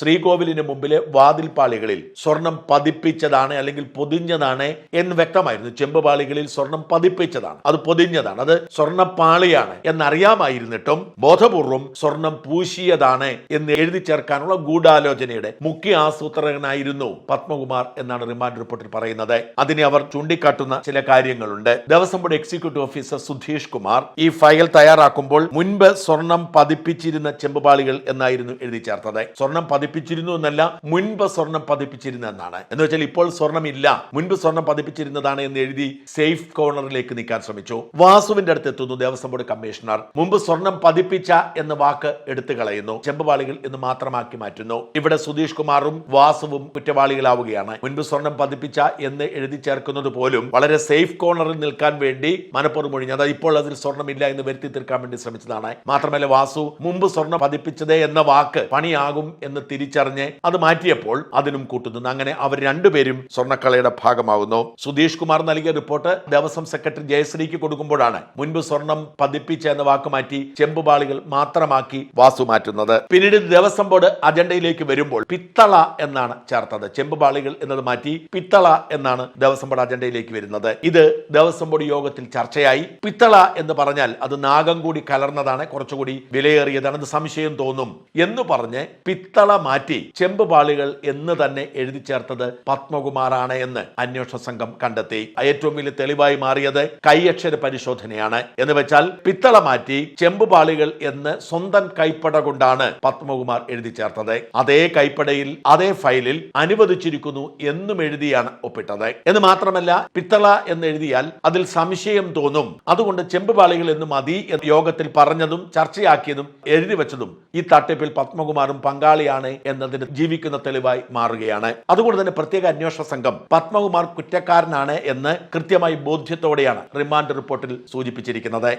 ശ്രീകോവിലിന് മുമ്പിലെ വാതിൽപാളികളിൽ സ്വർണം പതിപ്പിച്ചതാണ് അല്ലെങ്കിൽ പൊതിഞ്ഞതാണ് എന്ന് വ്യക്തമായിരുന്നു. ചെമ്പുപാളികളിൽ സ്വർണം പതിപ്പിച്ചതാണ്. അത് പൊതിഞ്ഞതാണ്. അത് സ്വർണപ്പാളിയാണ് എന്നറിയാമായിരുന്നിട്ടും ബോധപൂർവം സ്വർണം പൂശിയതാണ് എന്ന് എഴുതി ചേർക്കാനുള്ള ഗൂഢാലോചനയുടെ മുഖ്യ ആസൂത്രകനായിരുന്നു പത്മകുമാർ എന്നാണ് റിമാൻഡ് റിപ്പോർട്ടിൽ പറയുന്നത്. അതിനെ അവർ ചൂണ്ടിക്കാട്ടുന്ന ചില കാര്യങ്ങളുണ്ട്. Devaswom board executive officer Sudheesh Kumar ഈ ഫയൽ തയ്യാറാക്കുമ്പോൾ മുൻപ് സ്വർണം പതിപ്പിച്ചിരുന്ന ചെമ്പുപാളികൾ എന്നായിരുന്നു എഴുതി ചേർത്തത്. സ്വർണം പതിപ്പിച്ചിരുന്നു എന്നല്ല മുൻപ് സ്വർണം പതിപ്പിച്ചിരുന്നു എന്നാണ്. എന്ന് വെച്ചാൽ ഇപ്പോൾ സ്വർണം ഇല്ല മുൻപ് സ്വർണം പതിപ്പിച്ചിരുന്നതാണ് എന്ന് എഴുതി സേഫ് കോർണറിലേക്ക് നീക്കാൻ ശ്രമിച്ചു. വാസുവിന്റെ അടുത്ത് എത്തുന്നു ദേവസ്വം ബോർഡ് കമ്മീഷണർ. മുമ്പ് സ്വർണം പതിപ്പിച്ച എന്ന വാക്ക് എടുത്തു കളയുന്നു. ചെമ്പുപാളികൾ എന്ന് മാത്രമാക്കി മാറ്റുന്നു. ഇവിടെ സുധീഷ് കുമാറും വാസുവും കുറ്റവാളികളാവുകയാണ്. മുൻപ് സ്വർണം പതിപ്പിച്ച എന്ന് എഴുതി ചേർക്കുന്നത് പോലും വളരെ സേഫ് കോർണറിൽ നിൽക്കാൻ വേണ്ടി മനപ്പുറം ഒഴിഞ്ഞു. അതായത് ഇപ്പോൾ അതിൽ സ്വർണമില്ല എന്ന് വരുത്തി തീർക്കാൻ വേണ്ടി ശ്രമിച്ചതാണ്. മാത്രമല്ല വാസു മുമ്പ് സ്വർണം പതിപ്പിച്ചതേ എന്ന വാക്ക് പണിയാകും എന്ന് തിരിച്ചറിഞ്ഞ് അത് മാറ്റിയപ്പോൾ അതിനും കൂട്ടുനിന്ന്. അങ്ങനെ അവർ രണ്ടുപേരും സ്വർണക്കളയുടെ ഭാഗമാകുന്നു സുധീഷ് കുമാർ നൽകിയ റിപ്പോർട്ട് ദേവസ്വം സെക്രട്ടറി ജയശ്രീക്ക് കൊടുക്കുമ്പോഴാണ് മുൻപ് സ്വർണം പതിപ്പിച്ച എന്ന വാക്ക് മാറ്റി ചെമ്പുപാളികൾ മാത്രമാക്കി വാസു മാറ്റുന്നത്. പിന്നീട് ദേവസ്വം ബോർഡ് അജണ്ടയിലേക്ക് വരുമ്പോൾ പിത്തള എന്നാണ് ചേർത്തത്. ചെമ്പുപാളികൾ എന്നത് മാറ്റി പിത്തള എന്നാണ് ദേവസ്വം ബോർഡ് അജണ്ടയിലേക്ക് വരുന്നത്. ഇത് ദേവസ്വം ബോർഡ് യോഗത്തിൽ ചർച്ചയായി. പിത്തള എന്ന് പറഞ്ഞാൽ അത് നാഗം കൂടി കലർന്നതാണ് കുറച്ചുകൂടി വിലയേറിയതാണ്. സംശയം തോന്നും എന്ന് പറഞ്ഞ് പിത്തള മാറ്റി ചെമ്പ് പാളികൾ എന്ന് തന്നെ എഴുതി ചേർത്തത് പത്മകുമാറാണ് എന്ന് അന്വേഷണ സംഘം കണ്ടെത്തി. ഏറ്റവും വലിയ തെളിവായി മാറിയത് കൈയക്ഷര പരിശോധനയാണ്. എന്ന് വെച്ചാൽ പിത്തള മാറ്റി ചെമ്പ് പാളികൾ എന്ന് സ്വന്തം കൈപ്പട കൊണ്ടാണ് പത്മകുമാർ എഴുതി ചേർത്തത്. അതേ കൈപ്പടയിൽ അതേ ഫയലിൽ അനുവദിച്ചിരിക്കുന്നു എന്നും എഴുതിയാണ് ഒപ്പിട്ടത്. എന്ന് മാത്രമല്ല പിത്തള എന്ന് എഴുതിയാൽ അതിൽ സംശയം തോന്നും. അതുകൊണ്ട് ചെമ്പ് പാളികൾ എന്ന് മതി യോഗത്തിൽ പറഞ്ഞതും ചർച്ചയാക്കിയതും എഴുതി വെച്ചതും ഈ തട്ടിപ്പിൽ പത്മകുമാറും പങ്കാളിയാണ് എന്നതിന് ജീവിക്കുന്ന തെളിവായി മാറുകയാണ്. അതുകൊണ്ട് തന്നെ പ്രത്യേക അന്വേഷണ സംഘം പത്മകുമാർ കുറ്റക്കാരനാണ് എന്ന് കൃത്യമായി ബോധ്യത്തോടെയാണ് റിമാൻഡ് റിപ്പോർട്ടിൽ സൂചിപ്പിച്ചിരിക്കുന്നത്.